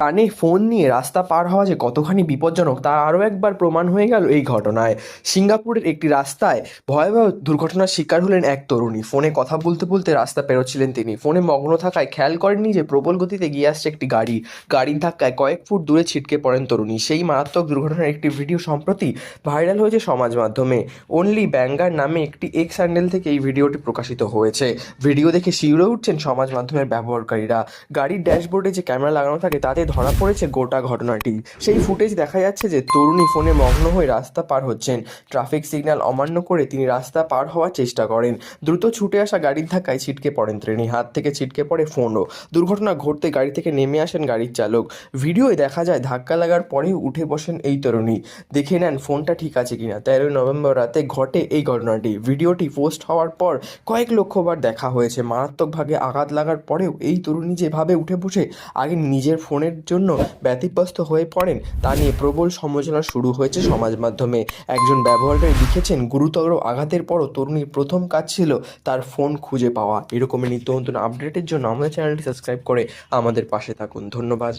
কানে ফোন নিয়ে রাস্তা পার হওয়া যে কতখানি বিপজ্জনক, তা আরও একবার প্রমাণ হয়ে গেল এই ঘটনায়। সিঙ্গাপুরের একটি রাস্তায় ভয়াবহ দুর্ঘটনার শিকার হলেন এক তরুণী। ফোনে কথা বলতে বলতে রাস্তা পেরোচ্ছিলেন তিনি। ফোনে মগ্ন থাকায় খেয়াল করেননি যে প্রবল গতিতে গিয়ে আসছে একটি গাড়ি। গাড়ির ধাক্কায় কয়েক ফুট দূরে ছিটকে পড়েন তরুণী। সেই মারাত্মক দুর্ঘটনার একটি ভিডিও সম্প্রতি ভাইরাল হয়েছে সমাজ মাধ্যমে। অনলি ব্যাঙ্গার নামে একটি এক্স স্যান্ডেল থেকে এই ভিডিওটি প্রকাশিত হয়েছে। ভিডিও দেখে শিউরে উঠছেন সমাজ মাধ্যমের ব্যবহারকারীরা। গাড়ির ড্যাশবোর্ডে যে ক্যামেরা লাগানো থাকে, তাতে ধরা পড়েছে গোটা ঘটনাটি। সেই ফুটেজ দেখা যাচ্ছে যে তরুণী ফোনে মগ্ন হয়ে রাস্তা পার হচ্ছেন। ট্রাফিক সিগন্যাল অমান্য করে তিনি রাস্তা পার হওয়ার চেষ্টা করেন। দ্রুত ছুটে আসা গাড়ির ধাক্কায় ছিটকে পড়েন ট্রেনে হাত থেকে ছিটকে পড়ে ফোনও। দুর্ঘটনা ঘটতে গাড়ি থেকে নেমে আসেন গাড়ির চালক। ভিডিওয়ে দেখা যায় ধাক্কা লাগার পরেও উঠে বসেন এই তরুণী। দেখে নেন ফোনটা ঠিক আছে কিনা। তেরোই নভেম্বর রাতে ঘটে এই ঘটনাটি। ভিডিওটি পোস্ট হওয়ার পর কয়েক লক্ষবার দেখা হয়েছে। মারাত্মকভাবে আঘাত লাগার পরেও এই তরুণী যেভাবে উঠে বসে, আগে নিজের ফোনের জন্য ব্যতিব্যস্ত হয়ে পড়েন, তা নিয়ে প্রবল সমালোচনা শুরু হয়েছে সমাজ মাধ্যমে। একজন ব্যবহারকারী লিখেছেন, গুরুতর আঘাতের পরও তরুণীর প্রথম কাজ ছিল তার ফোন খুঁজে পাওয়া। এরকমই নিত্য নতুন আপডেটের জন্য আমাদের চ্যানেলটি সাবস্ক্রাইব করে আমাদের পাশে থাকুন। ধন্যবাদ।